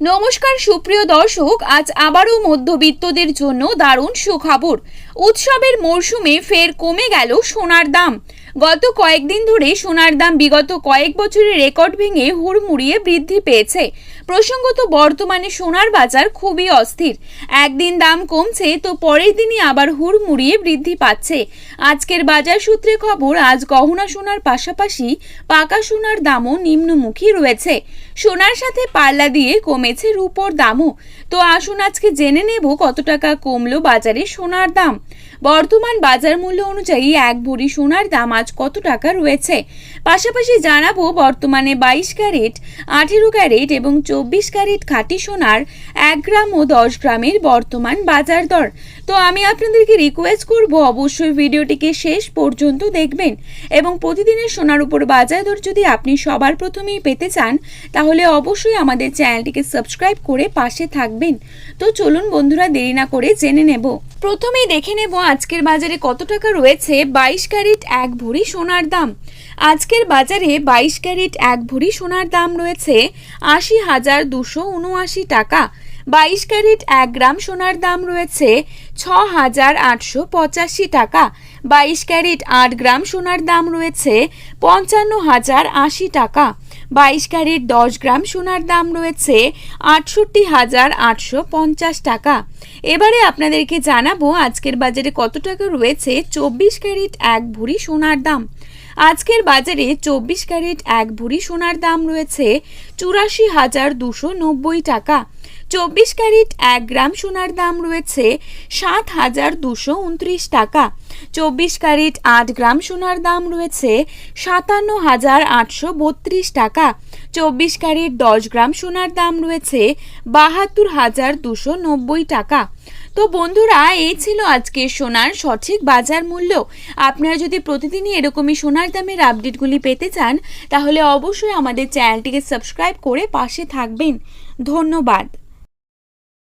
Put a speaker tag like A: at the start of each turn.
A: নমস্কার, সুপ্রিয় দর্শক, আজ আবারও মধ্যবিত্তদের জন্য দারুণ সুখবর। উৎসবের মরশুমে ফের কমে গেল সোনার দাম। গত কয়েকদিন ধরে সোনার দাম বিগত কয়েক বছরের রেকর্ড ভেঙে হুড়মুড়িয়ে বৃদ্ধি পেয়েছে। প্রসঙ্গত, বর্তমানে সোনার বাজার খুবই অস্থির। একদিন দাম কমছে, তো পরের দিনই আবার হুড়মুড়িয়ে বৃদ্ধি পাচ্ছে। আজকের বাজার সূত্রে খবর, আজ গহনা সোনার পাশাপাশি পাকা সোনার দামও নিম্নমুখী রয়েছে। সোনার সাথে পাল্লা দিয়ে কমেছে রূপোর দামও। তো আসুন আজকে জেনে নেব কত টাকা কমলো বাজারে সোনার দাম। বর্তমান বাজার মূল্য অনুযায়ী এক ভরি সোনার দাম আজ কত টাকা রয়েছে? পাশাপাশি জানাব বর্তমানে বাইশ ক্যারেট, আঠেরো ক্যারেট এবং চব্বিশ ক্যারেট খাঁটি সোনার এক গ্রাম ও দশ গ্রামের বর্তমান বাজার দর। তো আমি আপনাদেরকে রিকোয়েস্ট করব অবশ্যই ভিডিওটিকে শেষ পর্যন্ত দেখবেন এবং প্রতিদিনের সোনার উপর বাজার দর যদি আপনি সবার প্রথমেই পেতে চান, তাহলে অবশ্যই আমাদের চ্যানেলটিকে সাবস্ক্রাইব করে পাশে থাকবেন। তো চলুন বন্ধুরা, দেরি না করে জেনে নেব। প্রথমেই দেখে নেব আজকের বাজারে কত টাকা রয়েছে বাইশ ক্যারেট এক ভরি সোনার দাম। আজকের বাজারে বাইশ ক্যারেট এক ভরি সোনার দাম রয়েছে আশি হাজার দুশো উনআশি টাকা। বাইশ ক্যারেট এক গ্রাম সোনার দাম রয়েছে ছ হাজার আটশো পঁচাশি টাকা। বাইশ ক্যারেট আট গ্রাম সোনার দাম রয়েছে পঞ্চান্ন হাজার আশি টাকা। বাইশ ক্যারেট দশ গ্রাম সোনার দাম রয়েছে আটষট্টি হাজার আটশো পঞ্চাশ টাকা। এবারে আপনাদেরকে জানাব আজকের বাজারে কত টাকা রয়েছে চব্বিশ ক্যারেট এক ভরি সোনার দাম। আজকের বাজারে চব্বিশ ক্যারেট এক ভরি সোনার দাম রয়েছে চুরাশি হাজার দুশো নব্বই টাকা। চব্বিশ ক্যারেট এক গ্রাম সোনার দাম রয়েছে সাত হাজার দুশো উনত্রিশ টাকা। চব্বিশ ক্যারেট আট গ্রাম সোনার দাম রয়েছে সাতান্ন হাজার আটশো বত্রিশ টাকা। চব্বিশ ক্যারেট দশ গ্রাম সোনার দাম রয়েছে বাহাত্তর হাজার দুশো নব্বই টাকা। তো বন্ধুরা, এই ছিল আজকে সোনার সঠিক বাজার মূল্য। আপনারা যদি প্রতিদিনই এরকমই সোনার দামের আপডেটগুলি পেতে চান, তাহলে অবশ্যই আমাদের চ্যানেলটিকে সাবস্ক্রাইব করে পাশে থাকবেন। ধন্যবাদ।